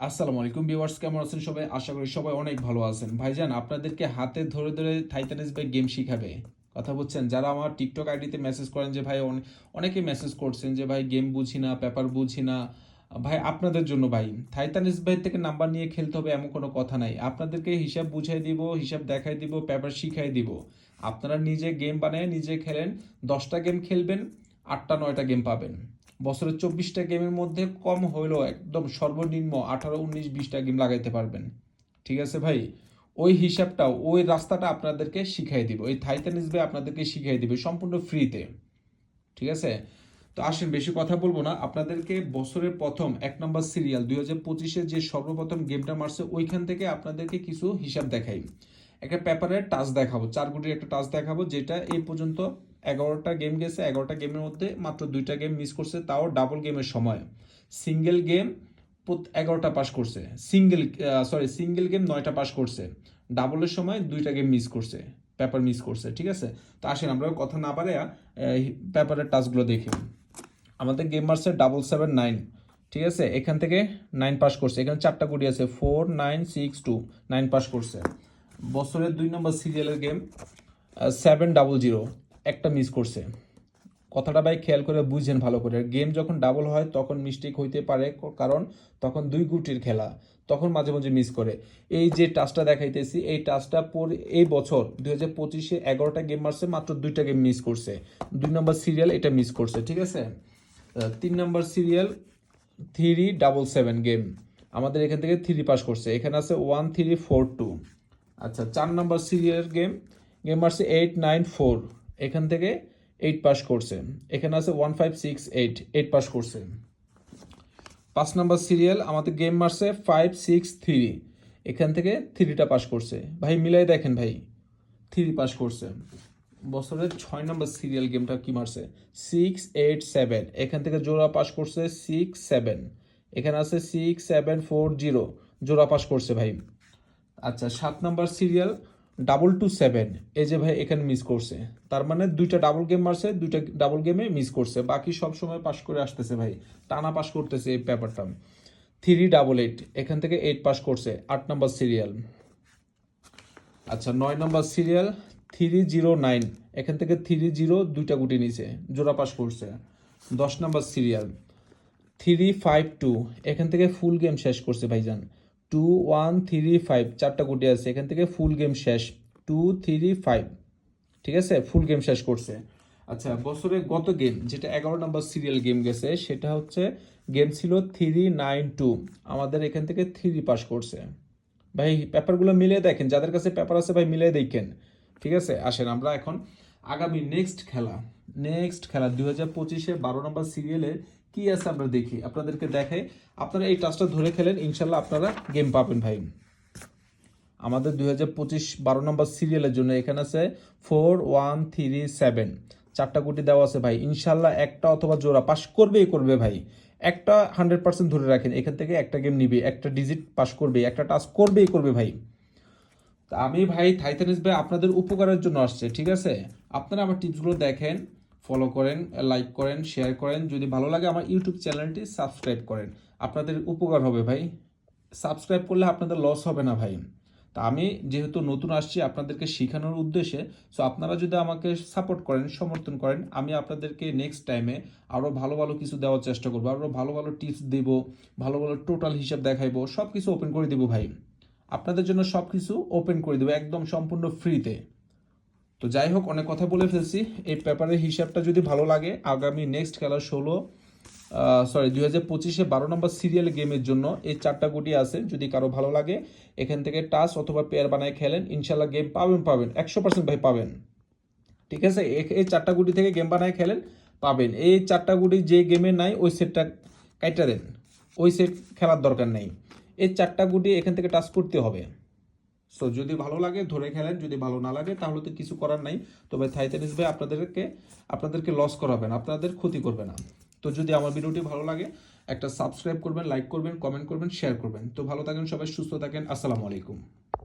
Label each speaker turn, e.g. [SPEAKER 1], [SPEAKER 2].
[SPEAKER 1] আসসালামু আলাইকুম ভিউয়ার্স, কেমন আছেন সবাই? আশা করি সবাই অনেক ভালো আছেন। ভাইজান, আপনাদেরকে হাতে ধরে ধরে থাইতানিস ভাই গেম শিখাবে। কথা বলছেন, যারা আমার টিকটক আইডিতে মেসেজ করেন যে, ভাই, অনে- অনেকে মেসেজ করছেন যে, ভাই গেম বুঝি না পেপার বুঝি না। ভাই, আপনাদের জন্য ভাই থাইতানিস ভাই থেকে নাম্বার নিয়ে খেলতে হবে এমন কোনো কথা নাই। আপনাদেরকে হিসাব বুঝাই দিব, হিসাব দেখাই দিব পেপার শিখাই দিব। আপনারা নিজে গেম বানায়, নিজে খেলেন, দশটা গেম খেলবেন, আটটা, নয়টা গেম পাবেন। বছরের চব্বিশটা গেমের মধ্যে কম হইলেও একদম সর্বনিম্ন আঠারো, উনিশ, বিশটা গেম লাগাইতে পারবেন। ঠিক আছে ভাই? ওই হিসাবটাও, ওই রাস্তাটা আপনাদেরকে শিখাই দিব। এই থাইতানিস ভাই আপনাদেরকে শিখাই দিবে সম্পূর্ণ ফ্রিতে ঠিক আছে? তো আসেন, বেশি কথা বলব না। আপনাদেরকে বছরের প্রথম এক নম্বর সিরিয়াল দুই হাজার পঁচিশে যে সর্বপ্রথম গেমটা মারছে, ওইখান থেকে আপনাদেরকে কিছু হিসাব দেখাই। একটা পেপারের টাচ দেখাবো, চার গুটির একটা টাচ দেখাবো, যেটা এই পর্যন্ত এগারোটা গেম গেছে, এগারোটা গেমের মধ্যে মাত্র দুইটা গেম মিস করছে, তাও ডাবল গেমের সময়। সিঙ্গেল গেম এগারোটা পাস করছে। সিঙ্গেল সরি সিঙ্গেল গেম নয়টা পাস করছে। ডাবলের সময় দুইটা গেম মিস করছে পেপার মিস করছে, ঠিক আছে? তো আসেন, আমরা কথা না পারে পেপারের টাচগুলো দেখি। আমাদের গেম মার্সের ডাবল সেভেন নাইন ঠিক আছে? এখান থেকে নাইন পাস করছে। এখানে চারটা গুটি আছে four nine six two nine pass করছে। বছরের দুই নম্বর সিরিয়ালের গেম সেভেন ডাবল জিরো একটা মিস করছে। কথাটা ভাই খেয়াল করে বুঝছেন ভালো করে। গেম যখন ডাবল হয়, তখন মিস্টেক হইতে পারে, কারণ তখন দুই গুটির খেলা, তখন মাঝে মাঝে মিস করে। এই যে টাচটা দেখাইতেছি, এই টাচটা পর এই বছর, দুই হাজার পঁচিশে এগারোটা গেম মারছে, মাত্র দুইটা গেম মিস করছে। দুই নম্বর সিরিয়াল এটা মিস করছে, ঠিক আছে? তিন নম্বর serial three double seven game আমাদের এখান থেকে থ্রি পাস করছে। এখানে আছে ওয়ান থ্রি ফোর টু আচ্ছা চার নম্বর সিরিয়াল গেম গেম মারছে এইট নাইন ফোর এখান থেকে এইট পাস করছে। এখানে আছে one five six eight eight pass করছে। পাঁচ নম্বর সিরিয়াল আমাদের গেম মারছে ফাইভ সিক্স থ্রি এখান থেকে থ্রিটা পাস করছে। ভাই, মিলাই দেখেন ভাই থ্রি পাস করছে। বছরের ছয় নম্বর সিরিয়াল গেমটা কি মারছে? সিক্স এইট সেভেন এখান থেকে জোড়া পাস করছে সিক্স সেভেন এখানে আছে সিক্স সেভেন ফোর জিরো জোড়া পাস করছে ভাই। আচ্ছা সাত number serial double two seven এই যে ভাই, এখানে মিস করছে। তার মানে দুইটা ডাবল গেম মারছে, দুইটা ডাবল গেমে মিস করছে। বাকি সব সময় পাস করে আসতেছে ভাই। টানা পাস করতেছে এই পেপারটা থ্রি ডাবল এইট এখান থেকে এইট পাস করছে। আট নম্বর সিরিয়াল আচ্ছা নয় number serial three zero nine এখান থেকে থ্রি জিরো দুইটা গুটি নিচে জোড়া পাস করছে। দশ নম্বর সিরিয়াল থ্রি ফাইভ টু এখান থেকে ফুল গেম শেষ করছে ভাইজান। টু ওয়ান থ্রি ফাইভ চারটা গুটি আছে, এখান থেকে ফুল গেম শেষ। টু থ্রি ফাইভ ঠিক আছে? ফুল গেম শেষ করছে। আচ্ছা বছরে গত গেম যেটা এগারো নম্বর সিরিয়াল গেম গেছে, সেটা হচ্ছে গেম ছিল থ্রি নাইন টু আমাদের এখান থেকে থ্রি পাস করছে। ভাই, পেপারগুলো মিলিয়ে দেখেন, যাদের কাছে পেপার আছে ভাই, মিলিয়ে দেখেন। ঠিক আছে? আসেন, আমরা এখন আগামী নেক্সট খেলা। নেক্সট খেলা, দুই হাজার পঁচিশে বারো নম্বর সিরিয়ালে কি আছে আমরা দেখি, আপনাদেরকে দেখাই আপনারা এই টাচটা ধরে খেলেন, ইনশাল্লাহ আপনারা গেম পাবেন ভাই। আমাদের দুই হাজার পঁচিশ বারো নম্বর সিরিয়ালের জন্য এখানে আছে ফোর ওয়ান থ্রি সেভেন চারটা কোটি দেওয়া আছে ভাই। ইনশাল্লাহ একটা অথবা জোড়া পাস করবেই করবে ভাই। একটা হান্ড্রেড পার্সেন্ট ধরে রাখেন, এখান থেকে একটা গেম নিবে, একটা ডিজিট পাস করবে, একটা টাচ করবেই করবে ভাই। আমি ভাই থাইথানিস ভাই আপনাদের উপকারের জন্য আসছে, ঠিক আছে? আপনারা আমার টিপসগুলো দেখেন। ফলো করেন লাইক করেন শেয়ার করেন। যদি ভালো লাগে আমার ইউটিউব চ্যানেলটি সাবস্ক্রাইব করেন। আপনাদের উপকার হবে ভাই। সাবস্ক্রাইব করলে আপনাদের লস হবে না ভাই। তা আমি যেহেতু নতুন আসছি আপনাদেরকে শেখানোর উদ্দেশ্যে সো আপনারা যদি আমাকে সাপোর্ট করেন, সমর্থন করেন, আমি আপনাদেরকে নেক্সট টাইমে আরও ভালো ভালো কিছু দেওয়ার চেষ্টা করব। আরও ভালো ভালো টিপস দেব, ভালো ভালো টোটাল হিসাব দেখাইবো সব কিছু ওপেন করে দেবো ভাই। আপনাদের জন্য সব কিছু ওপেন করে দেবো, একদম সম্পূর্ণ ফ্রিতে তো যাই হোক অনেক কথা বলে ফেলছি। এই পেপারের হিসাবটা যদি ভালো লাগে, আগামী নেক্সট খেলা ষোলো সরি দুই হাজার পঁচিশে বারো নম্বর সিরিয়াল গেমের জন্য এই চারটা গুটি আছে, যদি কারও ভালো লাগে, এখান থেকে টাচ অথবা পেয়ার বানায় খেলেন ইনশাল্লাহ গেম পাবেন পাবেন, একশো পার্সেন্ট ভাই পাবেন। ঠিক আছে? এই চারটা গুটি থেকে গেম বানায় খেলেন, পাবেন। এই চারটা গুটি যে গেমে নাই, ওই সেটটা কাইটা দেন। ওই সেট খেলার দরকার নেই। এই চারটা গুটি এখান থেকে টাচ করতে হবে। সো যদি ভালো লাগে, ধরে খেলেন। যদি ভালো না লাগে, তাহলে তো কিছু করার নাই। তবে থাইতানিস ভাই, আপনাদেরকে আপনাদেরকে লস করাবেন। আপনাদের ক্ষতি করবে না। তো যদি আমার ভিডিওটি ভালো লাগে, একটা সাবস্ক্রাইব করবেন লাইক করবেন কমেন্ট করবেন শেয়ার করবেন। তো ভালো থাকেন সবাই, সুস্থ থাকেন। আসসালামু আলাইকুম।